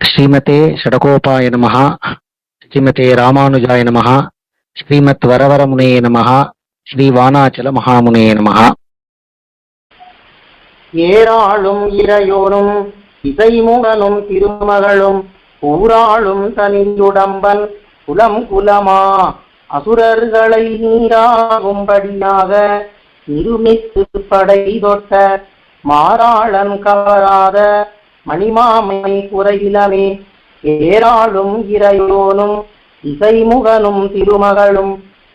ஸ்ரீமதே ஷடகோபாய நமகா ஸ்ரீமதே ராமானுஜாய நமகா ஸ்ரீமத் வரவரமுனே நமகா ஸ்ரீ வானாச்சல மகாமுனே நமகா ஏராளும் இறையோனும் இசைமுகனும் திருமகளும் ஊராளும் தனியுடம்பன் குலம் குலமா அசுரர்களை நீராகும்படியாக நிருமித்து படை தொட்ட மாறாளன் கவராத மணிமாமை குறையிலமே ஏராளும் இறையோனும் இசைமுகனும் திருமகளும்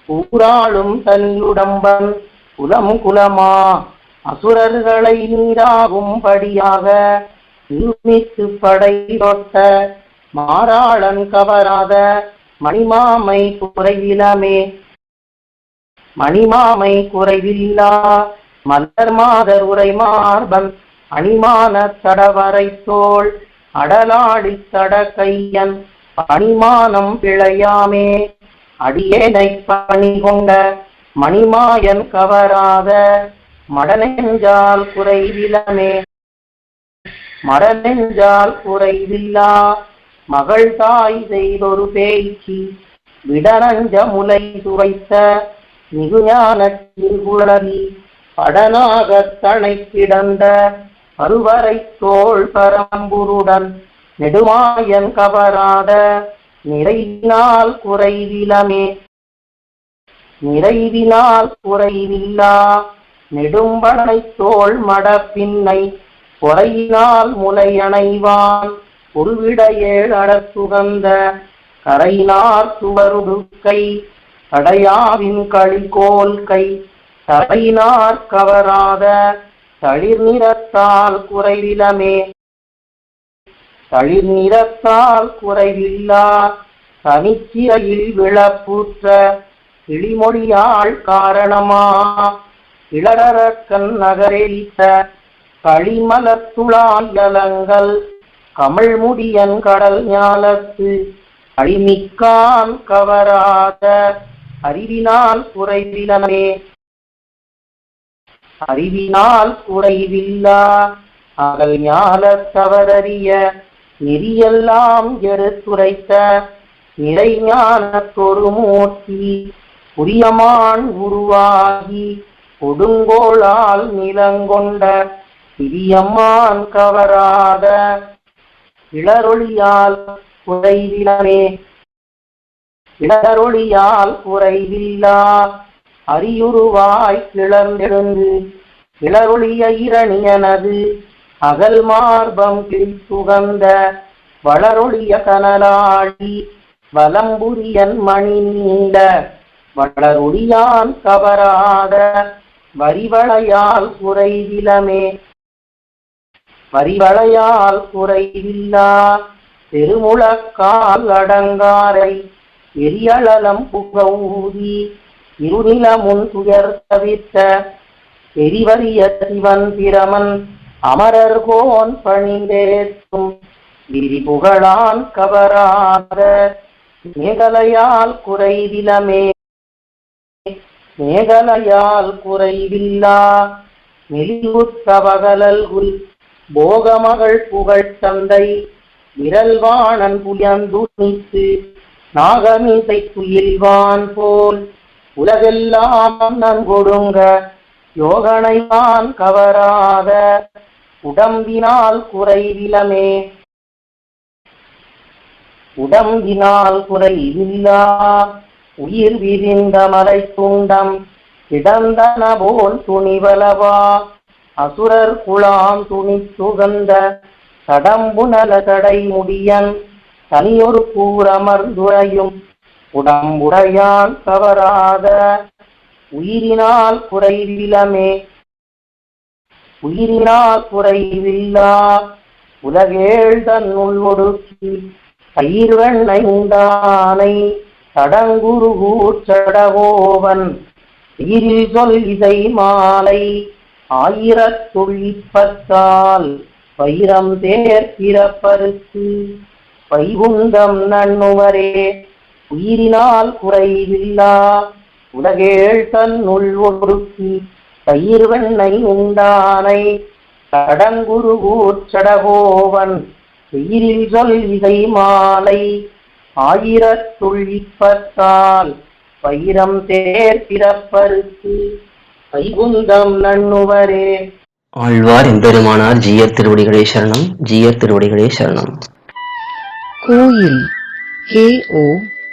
ஊராளும் தன்னுடம்பன் குலம் குலமா அசுரர்களை நீராகும்படியாக நிருமித்து படை தொட்ட மாறாளன் கவராத மணிமாமை குறைவிலமே மணிமாமை குறைவில்லா மலர் மாதர் உரை மார்பன் அணிமான தடவரை தோல் அடலாடி தட கையன் பணிமானம் பிழையாமே. அடியேனை பணி கொண்ட மணிமாயன் கவராத மடனெஞ்சால் குறைவிலமே. மடனெஞ்சால் குறைவில்லா மகள் தாய் செய்தொரு பேய்ச்சி விடரஞ்ச முலை துரைத்த மிகுஞான திருகுழலி படனாகத் தனை கிடந்த பருவரை தோல் பரம்புருடன் நெடுமாயன் கவராத நிறைவினால் குறைவிலமே. நிறைவினால் குறைவில்லா நெடும்பனை தோள் மடப்பின்னை பொறையினால் முலையணைவான். உருவிட ஏழட சுகந்த கரையினார் சுவருடுக்கை கடையாவின் களிகோல் கை தரையினார் கவராத தளிர் நிறத்தால் குறைவிலமே தளிர் நிறத்தால் குறைவில்லா தனிச்சிறையில் விழப்பூற்ற கிளிமொழியாள் காரணமா. இளரக்கன் நகரெரித்த களிமலத்துளாயலங்கள் கமழ்முடியன் கடல் ஞாலத்து அழிமிக்கான் கவராத அறிவினால் குறைவிலமே அறிவினால் குறைவில்லா அகல் ஞான தவறறிய நெறியெல்லாம் எடுத்துரைத்த நிறைஞானத்தொரு மூர்த்தி புரியமான் உருவாகி கொடுங்கோளால் நிலங்கொண்ட பிரியம்மான் கவராத இளரொளியால் குறைவிலமே இளரொளியால் குறைவில்லா அரியுருவாய் கிளர்ந்தெழுந்து கிளருளிய இரணியனது அகல் மார்பம் கிழித்துகந்த வளரொளிய கனலாடி வலம்புரியன் மணி நீண்ட வளரொளியான் கவராத வரிவளையால் குறைவிலமே வரிவளையால் குறைவில்லா பெருமுழக்கால் அடங்காரை எரியளலம் புக இருநில முன் துயர் தவிர்த்த எரிவரிய சிவன் பிரமன் அமரர்கோன் பணிந்தேற்றும் விரி புகழான் கவராத மேகலையால் குறைவிலமே. மேகலையால் குறைவில்லா மெலிவுத்தவகலல்குல் போகமகள் புகழ் தந்தை விரல்வாணன் புயந்துணித்து நாகமிசை குயில்வான் போல் உலகெல்லாம் நன்கொடுங்க யோகனைவான் கவராத. உடம்பினால் குறைவிலமே உடம்பினால் குறைவில்லா உயிர் விரிந்த மலை துண்டம். கிடந்தன போல் துணிவலவா அசுரர் குழாம் துணி சுகந்த கடம்புனல தடை முடியன். தனியொரு கூறமர்ந்துரையும். உடம்புடையால் தவறாத உயிரினால் குறைவிலமே. உயிரினால் குறைவில்லா உலகேள் தன்னுள் ஒடுக்கி பயிர்வெண்ணை உண்டானை தடங்குருகூச்சடகோவன் உயிரில் சொல் இசை மாலை ஆயிரத்துள்ளிப்பத்தால் வைரம் தேர் பிறப்பருக்கு வைகுந்தம் நண்ணுவரே உயிரினால் குறைவில்லா. உலகேள் தன்னுள் ஒடுக்கி பயிர் வெண்ணை உண்டானை. கடங்குருகூர் சடகோவன் பெயரில் சொல் இசை மாலை. ஆயிரத்துள் இப்பத்தால் வைரம் தேர் பிறப்பருக்கு. வைகுந்தம் நண்ணுவரே. ஆழ்வார் எம்பெருமானார் ஜீயர் திருவடிகளே சரணம் ஜீயர் திருவடிகளே சரணம். கோயில் KO